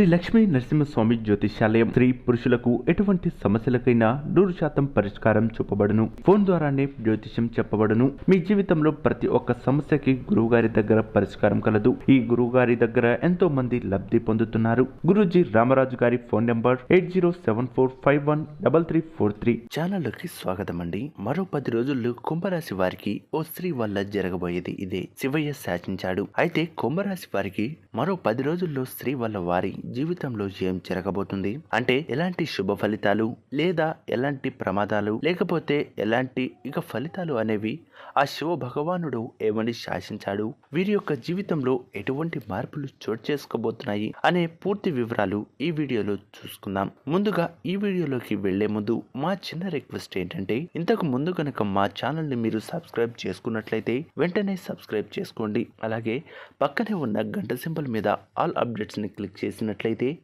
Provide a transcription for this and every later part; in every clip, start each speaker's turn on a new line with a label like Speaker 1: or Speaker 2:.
Speaker 1: శ్రీ లక్ష్మీ నరసింహస్వామి జ్యోతిష్యాలయం స్త్రీ పురుషులకు ఎటువంటి సమస్యలకైనా నూరు శాతం పరిష్కారం చూపబడును. ఫోన్ ద్వారానే జ్యోతిష్యం చెప్పబడును. మీ జీవితంలో ప్రతి ఒక్క సమస్యకి గురువుగారి దగ్గర పరిష్కారం కలదు. ఈ గురువుగారి దగ్గర ఎంతో మంది లబ్ధి పొందుతున్నారు. గురుజీ రామరాజు గారి phone number eight zero seven four five one double three four three. ఛానల్లోకి స్వాగతం అండి మరో పది రోజుల్లో కుంభరాశి వారికి ఓ స్త్రీ వల్ల జరగబోయేది ఇదే శివయ్య శాసించాడు. అయితే కుంభరాశి వారికి మరో పది రోజుల్లో స్త్రీ వల్ల వారి జీవితంలో ఏం జరగబోతుంది? అంటే ఎలాంటి శుభ ఫలితాలు లేదా ఎలాంటి ప్రమాదాలు? లేకపోతే ఎలాంటి ఇక ఫలితాలు అనేవి ఆ శివ భగవానుడు ఏమని శాసించాడు? వీరి యొక్క జీవితంలో ఎటువంటి మార్పులు చోటు చేసుకోబోతున్నాయి? అనే పూర్తి వివరాలు ఈ వీడియోలో చూసుకుందాం. ముందుగా ఈ వీడియోలోకి వెళ్ళే ముందు మా చిన్న రిక్వెస్ట్ ఏంటంటే ఇంతకు ముందు కనుక మా ఛానల్ని మీరు సబ్స్క్రైబ్ చేసుకున్నట్లయితే వెంటనే సబ్స్క్రైబ్ చేసుకోండి. అలాగే పక్కనే ఉన్న గంట సింబల్ మీద ఆల్ అప్డేట్స్ని క్లిక్ చేసినట్లయితే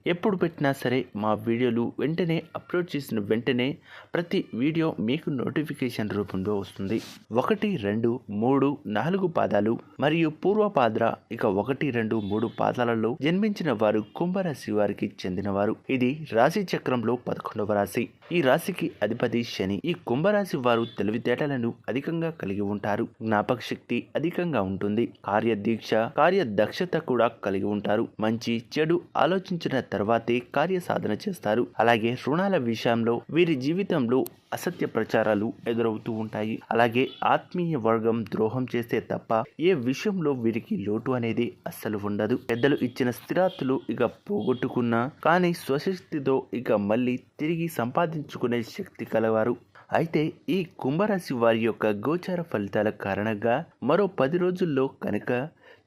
Speaker 1: ఎప్పుడు పెట్టినా సరే మా వీడియోలు వెంటనే అప్లోడ్ చేసిన వెంటనే ప్రతి వీడియో మీకు నోటిఫికేషన్ రూపంలో వస్తుంది. ఒకటి రెండు మూడు నాలుగు పాదాలు మరియు పూర్వపాద్ర ఇక ఒకటి రెండు మూడు పాదాలలో జన్మించిన వారు కుంభరాశి వారికి చెందినవారు. ఇది రాశి చక్రంలో పదకొండవ రాశి. ఈ రాశికి అధిపతి శని. ఈ కుంభరాశి వారు తెలివితేటలను అధికంగా కలిగి ఉంటారు. జ్ఞాపక శక్తి అధికంగా ఉంటుంది. కార్యదీక్ష కార్యదక్షత కూడా కలిగి ఉంటారు. మంచి చెడు ఆలోచించిన తర్వాతే కార్య సాధన చేస్తారు. అలాగే రుణాల విషయంలో వీరి జీవితంలో అసత్య ప్రచారాలు ఎదురవుతూ ఉంటాయి. అలాగే ఆత్మీయ వర్గం ద్రోహం చేస్తే తప్ప ఏ విషయంలో వీరికి లోటు అనేది అస్సలు ఉండదు. పెద్దలు ఇచ్చిన స్థిరాస్తులు ఇక పోగొట్టుకున్నా కానీ స్వశక్తితో ఇక మళ్ళీ తిరిగి సంపాదించుకునే శక్తి కలవారు. అయితే ఈ కుంభరాశి వారి యొక్క గోచార ఫలితాల కారణంగా మరో పది రోజుల్లో కనుక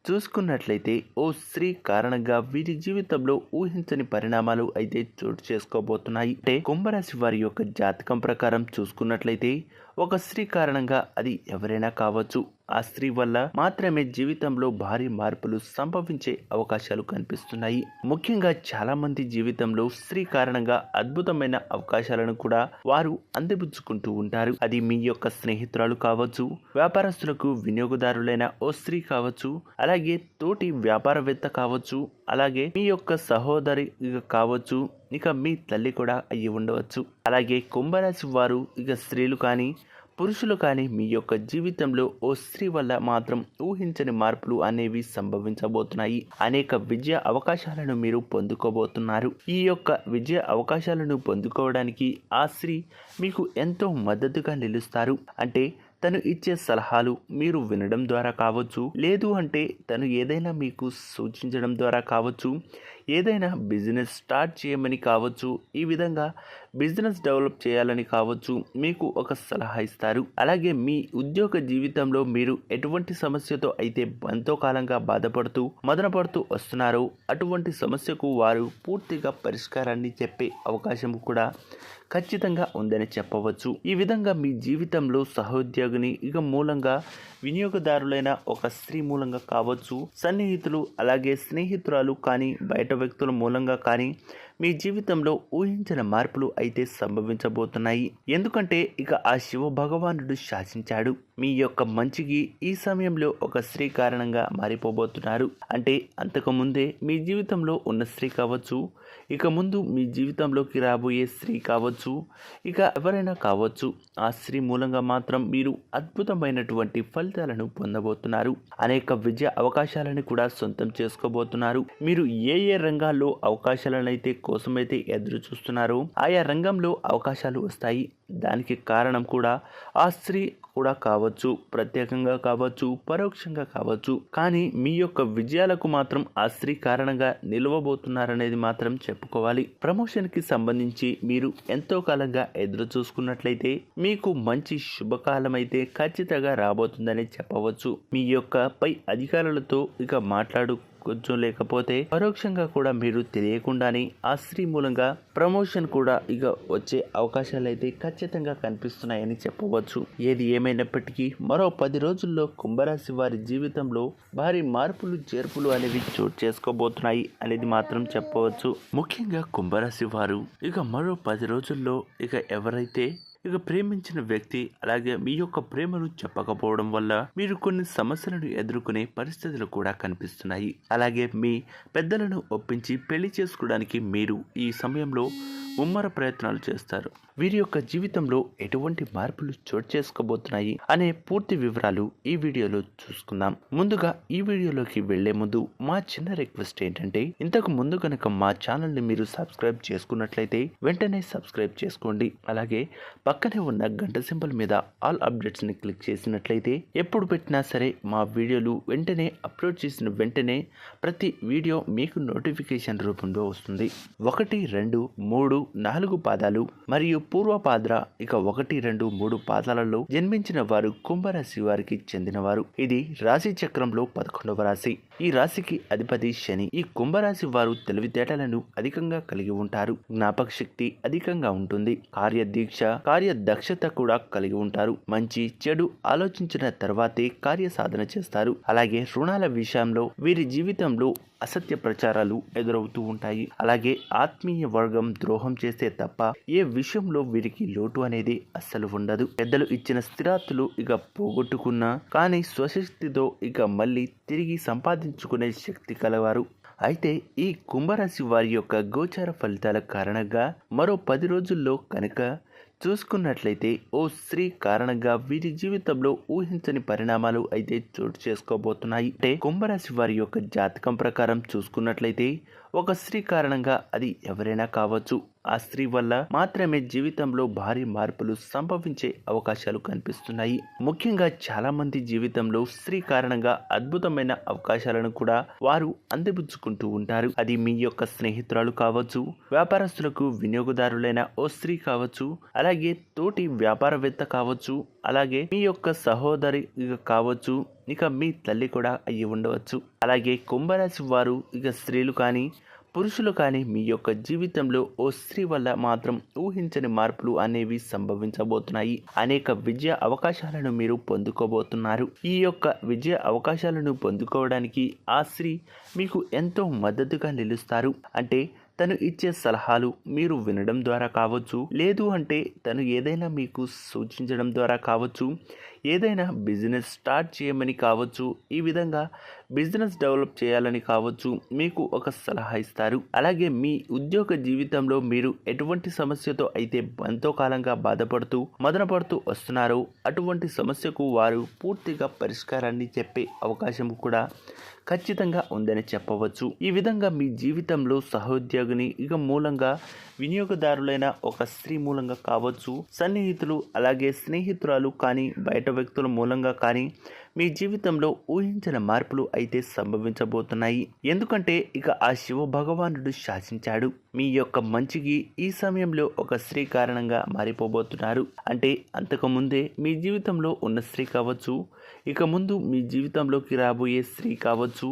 Speaker 1: చూసుకున్నట్లయితే ఓ స్త్రీ కారణంగా వీరి జీవితంలో ఊహించని పరిణామాలు అయితే చోటు చేసుకోబోతున్నాయి. అంటే కుంభరాశి వారి యొక్క జాతకం ప్రకారం చూసుకున్నట్లయితే ఒక స్త్రీ కారణంగా అది ఎవరైనా కావచ్చు. ఆ స్త్రీ వల్ల మాత్రమే జీవితంలో భారీ మార్పులు సంభవించే అవకాశాలు కనిపిస్తున్నాయి. ముఖ్యంగా చాలా మంది జీవితంలో స్త్రీ కారణంగా అద్భుతమైన అవకాశాలను కూడా వారు అందిపుచ్చుకుంటూ ఉంటారు. అది మీ యొక్క స్నేహితురాలు కావచ్చు వ్యాపారస్తులకు వినియోగదారులైన ఓ స్త్రీ కావచ్చు అలాగే తోటి వ్యాపారవేత్త కావచ్చు అలాగే మీ యొక్క సహోదరి ఇక కావచ్చు ఇక మీ తల్లి కూడా అయ్యి ఉండవచ్చు. అలాగే కుంభరాశి వారు ఇక స్త్రీలు కానీ పురుషులు కానీ మీ యొక్క జీవితంలో ఓ స్త్రీ వల్ల మాత్రం ఊహించని మార్పులు అనేవి సంభవించబోతున్నాయి. అనేక విజయ అవకాశాలను మీరు పొందుకోబోతున్నారు. ఈ యొక్క విజయ అవకాశాలను పొందుకోవడానికి ఆ స్త్రీ మీకు ఎంతో మద్దతుగా నిలుస్తారు. అంటే తను ఇచ్చే సలహాలు మీరు వినడం ద్వారా కావచ్చు లేదు అంటే తను ఏదైనా మీకు సూచించడం ద్వారా కావచ్చు ఏదైనా బిజినెస్ స్టార్ట్ చేయమని కావచ్చు ఈ విధంగా బిజినెస్ డెవలప్ చేయాలని కావచ్చు మీకు ఒక సలహా ఇస్తారు. అలాగే మీ ఉద్యోగ జీవితంలో మీరు ఎటువంటి సమస్యతో అయితే ఎంతో కాలంగా బాధపడుతూ మదనపడుతూ వస్తున్నారో అటువంటి సమస్యకు వారు పూర్తిగా పరిష్కారాన్ని చెప్పే అవకాశం కూడా ఖచ్చితంగా ఉందని చెప్పవచ్చు. ఈ విధంగా మీ జీవితంలో సహోద్యోగిని ఇక మూలంగా వినియోగదారులైన ఒక స్త్రీ మూలంగా కావచ్చు సన్నిహితులు అలాగే స్నేహితురాలు కానీ బయట వ్యక్తుల మూలంగా కానీ మీ జీవితంలో ఊహించిన మార్పులు అయితే సంభవించబోతున్నాయి. ఎందుకంటే ఇక ఆ శివ భగవానుడు శాసించాడు. మీ యొక్క మంచికి ఈ సమయంలో ఒక స్త్రీ కారణంగా మారిపోబోతున్నారు. అంటే అంతకుముందే మీ జీవితంలో ఉన్న స్త్రీ కావచ్చు ఇక ముందు మీ జీవితంలోకి రాబోయే స్త్రీ కావచ్చు ఇక ఎవరైనా కావచ్చు ఆ స్త్రీ మూలంగా మాత్రం మీరు అద్భుతమైనటువంటి ఫలితాలను పొందబోతున్నారు. అనేక విద్య అవకాశాలను కూడా సొంతం చేసుకోబోతున్నారు. మీరు ఏ ఏ రంగాల్లో అవకాశాలను అయితే కోసమైతే ఎదురు చూస్తున్నారు ఆయా రంగంలో అవకాశాలు వస్తాయి. దానికి కారణం కూడా ఆ స్త్రీ కూడా కావచ్చు. ప్రత్యేకంగా కావచ్చు పరోక్షంగా కావచ్చు. కానీ మీ యొక్క విజయాలకు మాత్రం ఆ స్త్రీ కారణంగా నిలవబోతున్నారనేది మాత్రం చెప్పుకోవాలి. ప్రమోషన్కి సంబంధించి మీరు ఎంతో కాలంగా ఎదురు చూసుకున్నట్లయితే మీకు మంచి శుభకాలం అయితే ఖచ్చితంగా రాబోతుందని చెప్పవచ్చు. మీ యొక్క పై అధికారులతో ఇక మాట్లాడు కొంచెం లేకపోతే పరోక్షంగా కూడా మీరు తెలియకుండానే ఆ స్త్రీ మూలంగా ప్రమోషన్ కూడా ఇక వచ్చే అవకాశాలు అయితే ఖచ్చితంగా కనిపిస్తున్నాయని చెప్పవచ్చు. ఏది ఏమైనప్పటికీ మరో పది రోజుల్లో కుంభరాశి వారి జీవితంలో భారీ మార్పులు చేర్పులు అనేవి చోటు చేసుకోబోతున్నాయి అనేది మాత్రం చెప్పవచ్చు. ముఖ్యంగా కుంభరాశి వారు ఇక మరో పది రోజుల్లో ఇక ఎవరైతే ఇక ప్రేమించిన వ్యక్తి అలాగే మీ యొక్క ప్రేమను చెప్పకపోవడం వల్ల మీరు కొన్ని సమస్యలను ఎదుర్కొనే పరిస్థితులు కూడా కనిపిస్తున్నాయి. అలాగే మీ పెద్దలను ఒప్పించి పెళ్ళి చేసుకోవడానికి మీరు ఈ సమయంలో ముమ్మర ప్రయత్నాలు చేస్తారు. వీరి యొక్క జీవితంలో ఎటువంటి మార్పులు చోటు చేసుకోబోతున్నాయి అనే పూర్తి వివరాలు ఈ వీడియోలో చూసుకుందాం. ముందుగా ఈ వీడియోలోకి వెళ్ళే ముందు మా చిన్న రిక్వెస్ట్ ఏంటంటే ఇంతకు ముందు కనుక మా ఛానల్ని మీరు సబ్స్క్రైబ్ చేసుకున్నట్లయితే వెంటనే సబ్స్క్రైబ్ చేసుకోండి. అలాగే పక్కనే ఉన్న గంట సింబల్ మీద ఆల్ అప్డేట్స్ని క్లిక్ చేసినట్లయితే ఎప్పుడు పెట్టినా సరే మా వీడియోలు వెంటనే అప్లోడ్ చేసిన వెంటనే ప్రతి వీడియో మీకు నోటిఫికేషన్ రూపంలో వస్తుంది. ఒకటి రెండు మూడు నాలుగు పాదాలు మరియు పూర్వపాద్ర ఇక ఒకటి రెండు మూడు పాదాలలో జన్మించిన వారు కుంభరాశి వారికి చెందినవారు. ఇది రాశి చక్రంలో పదకొండవ రాశి. ఈ రాశికి అధిపతి శని. ఈ కుంభరాశి వారు తెలివితేటలను అధికంగా కలిగి ఉంటారు. జ్ఞాపక శక్తి అధికంగా ఉంటుంది. కార్యదీక్ష కార్యదక్షత కూడా కలిగి ఉంటారు. మంచి చెడు ఆలోచించిన తర్వాతే కార్య సాధన చేస్తారు. అలాగే రుణాల విషయంలో వీరి జీవితంలో అసత్య ప్రచారాలు ఎదురవుతూ ఉంటాయి. అలాగే ఆత్మీయ వర్గం ద్రోహం చేస్తే తప్ప ఏ విషయంలో వీరికి లోటు అనేది అస్సలు ఉండదు. పెద్దలు ఇచ్చిన స్థిరాస్తులు ఇక పోగొట్టుకున్నా కానీ స్వశక్తితో ఇక మళ్ళీ తిరిగి సంపాదించుకునే శక్తి కలవారు. అయితే ఈ కుంభరాశి వారి యొక్క గోచార ఫలితాల కారణంగా మరో పది రోజుల్లో కనుక చూసుకున్నట్లయితే ఓ స్త్రీ కారణంగా వీరి జీవితంలో ఊహించని పరిణామాలు అయితే చోటు చేసుకోబోతున్నాయి. అంటే కుంభరాశి వారి యొక్క జాతకం ప్రకారం చూసుకున్నట్లయితే ఒక స్త్రీ కారణంగా అది ఎవరైనా కావచ్చు. ఆ స్త్రీ వల్ల మాత్రమే జీవితంలో భారీ మార్పులు సంభవించే అవకాశాలు కనిపిస్తున్నాయి. ముఖ్యంగా చాలా మంది జీవితంలో స్త్రీ కారణంగా అద్భుతమైన అవకాశాలను కూడా వారు అందిపుచ్చుకుంటూ ఉంటారు. అది మీ యొక్క స్నేహితురాలు కావచ్చు వ్యాపారస్తులకు వినియోగదారులైన ఓ స్త్రీ కావచ్చు అలాగే తోటి వ్యాపారవేత్త కావచ్చు అలాగే మీ యొక్క సహోదరి కావచ్చు ఇక మీ తల్లి కూడా అయ్యి ఉండవచ్చు. అలాగే కుంభరాశి వారు ఇక స్త్రీలు కానీ పురుషులు కానీ మీ యొక్క జీవితంలో ఓ స్త్రీ వల్ల మాత్రం ఊహించని మార్పులు అనేవి సంభవించబోతున్నాయి. అనేక విజయ అవకాశాలను మీరు పొందుకోబోతున్నారు. ఈ యొక్క విజయ అవకాశాలను పొందుకోవడానికి ఆ స్త్రీ మీకు ఎంతో మద్దతుగా నిలుస్తారు. అంటే తను ఇచ్చే సలహాలు మీరు వినడం ద్వారా కావచ్చు లేదు అంటే తను ఏదైనా మీకు సూచించడం ద్వారా కావచ్చు ఏదైనా బిజినెస్ స్టార్ట్ చేయమని కావచ్చు ఈ విధంగా బిజినెస్ డెవలప్ చేయాలని కావచ్చు మీకు ఒక సలహా ఇస్తారు. అలాగే మీ ఉద్యోగ జీవితంలో మీరు ఎటువంటి సమస్యతో అయితే ఎంతో కాలంగా బాధపడుతూ మదనపడుతూ వస్తున్నారో అటువంటి సమస్యకు వారు పూర్తిగా పరిష్కారాన్ని చెప్పే అవకాశం కూడా ఖచ్చితంగా ఉందని చెప్పవచ్చు. ఈ విధంగా మీ జీవితంలో సహోద్యోగిని ఇక మూలంగా వినియోగదారులైన ఒక స్త్రీ మూలంగా కావచ్చు సన్నిహితులు అలాగే స్నేహితురాలు కానీ బయట వ్యక్తుల మూలంగా కానీ మీ జీవితంలో ఊహించిన మార్పులు అయితే సంభవించబోతున్నాయి. ఎందుకంటే ఇక ఆ శివ భగవానుడు శాసించాడు. మీ యొక్క మంచికి ఈ సమయంలో ఒక స్త్రీ కారణంగా మారిపోబోతున్నారు. అంటే అంతకుముందే మీ జీవితంలో ఉన్న స్త్రీ కావచ్చు ఇక ముందు మీ జీవితంలోకి రాబోయే స్త్రీ కావచ్చు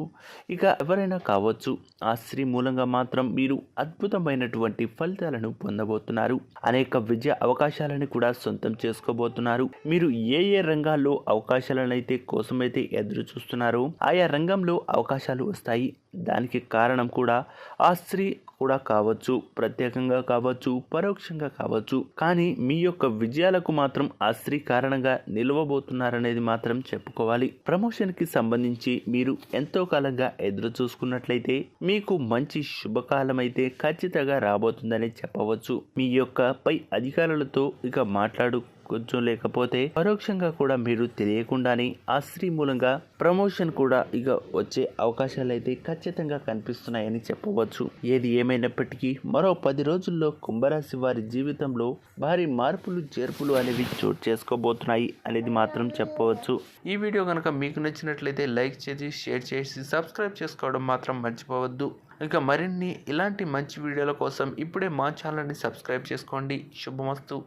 Speaker 1: ఇక ఎవరైనా కావచ్చు ఆ స్త్రీ మూలంగా మాత్రం మీరు అద్భుతమైనటువంటి ఫలితాలను పొందబోతున్నారు. అనేక విద్య అవకాశాలను కూడా సొంతం చేసుకోబోతున్నారు. మీరు ఏ ఏ రంగాల్లో అవకాశాలనైతే కోసమైతే ఎదురు చూస్తున్నారో ఆయా రంగంలో అవకాశాలు వస్తాయి. దానికి కారణం కూడా ఆ స్త్రీ కూడా కావచ్చు ప్రత్యేకంగా కావచ్చు పరోక్షంగా కావచ్చు. కానీ మీ యొక్క విజయాలకు మాత్రం ఆ స్త్రీ కారణంగా నిలవబోతున్నారనేది మాత్రం చెప్పుకోవాలి. ప్రమోషన్కి సంబంధించి మీరు ఎంతో కాలంగా ఎదురు చూసుకున్నట్లయితే మీకు మంచి శుభకాలం అయితే ఖచ్చితంగా రాబోతుందని చెప్పవచ్చు. మీ యొక్క పై అధికారులతో ఇక మాట్లాడు కొంచెం లేకపోతే పరోక్షంగా కూడా మీరు తెలియకుండానే ఆ స్త్రీ మూలంగా ప్రమోషన్ కూడా ఇక వచ్చే అవకాశాలు అయితే ఖచ్చితంగా కనిపిస్తున్నాయని చెప్పవచ్చు. ఏది ఏమైనప్పటికీ మరో పది రోజుల్లో కుంభరాశి వారి జీవితంలో భారీ మార్పులు చేర్పులు అనేవి చోటు చేసుకోబోతున్నాయి అనేది మాత్రం చెప్పవచ్చు. ఈ వీడియో కనుక మీకు నచ్చినట్లయితే లైక్ చేసి షేర్ చేసి సబ్స్క్రైబ్ చేసుకోవడం మాత్రం మర్చిపోవద్దు. ఇంకా మరిన్ని ఇలాంటి మంచి వీడియోల కోసం ఇప్పుడే మా ఛానల్ని సబ్స్క్రైబ్ చేసుకోండి. శుభమస్తు.